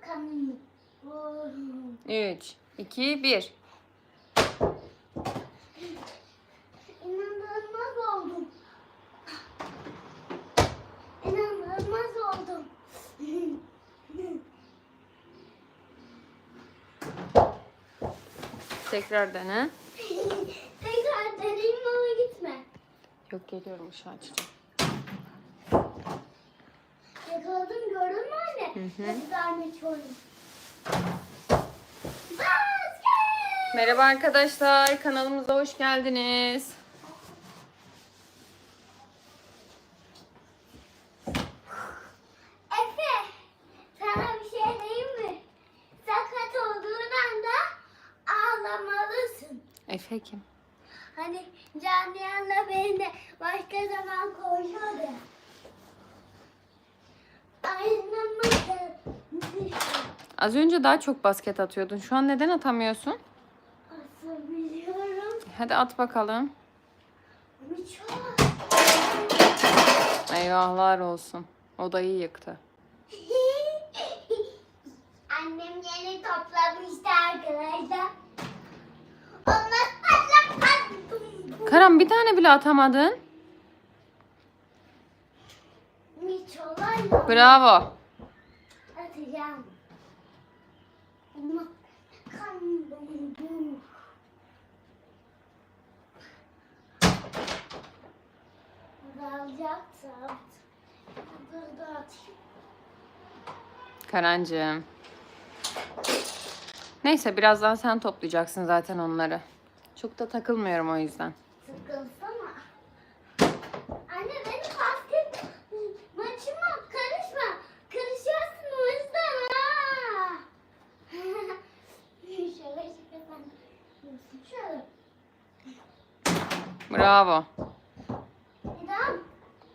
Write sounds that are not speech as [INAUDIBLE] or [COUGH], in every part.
Kanı. 3, 2, 1. İnanılmaz oldum. İnanılmaz oldum. Tekrar dene. [LAUGHS] Tekrar deneyim ama gitme. Yok geliyorum ışığı açacağım. Yakaladım gördün mü anne? Hı hı. Nasıl zahmet! Merhaba arkadaşlar. Kanalımıza hoş geldiniz. [LAUGHS] Efe, sana bir şey diyeyim mi? Sakat olduğun anda ağlamalısın. Efe kim? Hani Caniyan'la beni de başka zaman koyuyordu. Az önce daha çok basket atıyordun. Şu an neden atamıyorsun? Asıl biliyorum. Hadi at bakalım. Çok. Eyvahlar olsun. Odayı yıktı. [LAUGHS] Annem yeni toplamıştı arkadaşlar. Onlar patlak. Karan bir tane bile atamadın. Bravo. atacağım. Ama kan dondu. Alacaksam burada atayım. Karancığım. Neyse birazdan sen toplayacaksın zaten onları. Çok da takılmıyorum o yüzden. Sıkılsana. Anne benim basket maçıma karışma. Karışıyorsun o yüzden ha. şöyle şöyle sen. Şöyle. Bravo. Neden?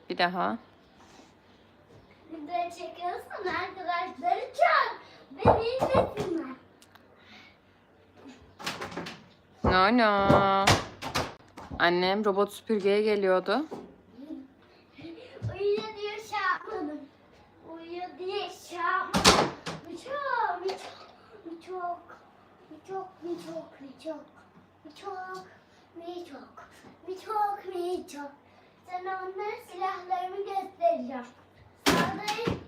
Bir daha. Video çekiyorsun arkadaşları çok. Beni izlesinler. No no. Annem robot süpürgeye geliyordu. Uyuyor diye şey yapmadım. Uyuyor diye şey yapmadım. Çok, çok, çok, çok, çok, çok, çok, bu çok, bu çok, bu çok. Sana onların silahlarımı göstereceğim. Sağdayım,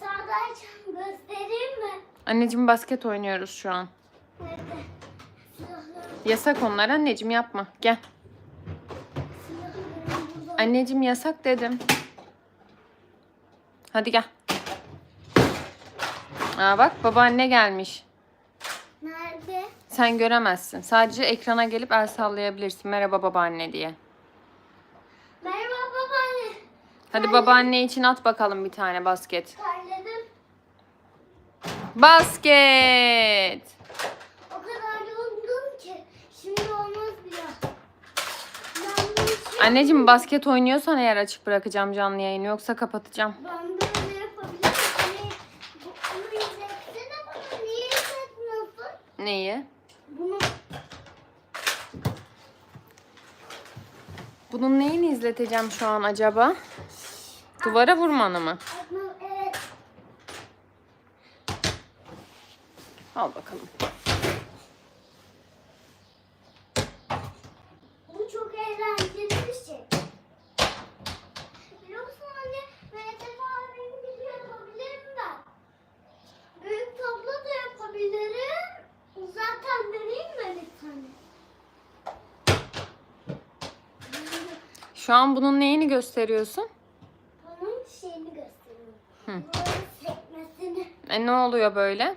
sağdayken göstereyim mi? Anneciğim basket oynuyoruz şu an. Nerede? Silahlarım, Yasak onlar anneciğim yapma. Gel. silahlarım burada. Anneciğim yasak dedim. Hadi gel. Aa bak babaanne gelmiş. Sen göremezsin. Sadece ekrana gelip el sallayabilirsin. Merhaba babaanne diye. Merhaba babaanne. Hadi babaanne için at bakalım bir tane basket. Terledim. Basket. O kadar yoruldum ki şimdi olmaz bile. Yanlış. Anneciğim basket oynuyorsan eğer açık bırakacağım canlı yayını yoksa kapatacağım. Ben böyle yapabilirim. Hani bu- bunu izletsene bana. Niye izletmiyorsun? Neyi? Bunu Bunun neyini izleteceğim şu an acaba? Duvara vurmanı mı? Evet. Al bakalım. Bu çok eğlenceli bir şey. Biliyor musun anne? Mehmet abim gibi yapabilirim ben. Büyük tablo da yapabilirim. Zaten deneyim mi bir tane? Şu an bunun neyini gösteriyorsun? Bunun şeyini gösteriyorum. Hı. Sekmesini. E ne oluyor böyle?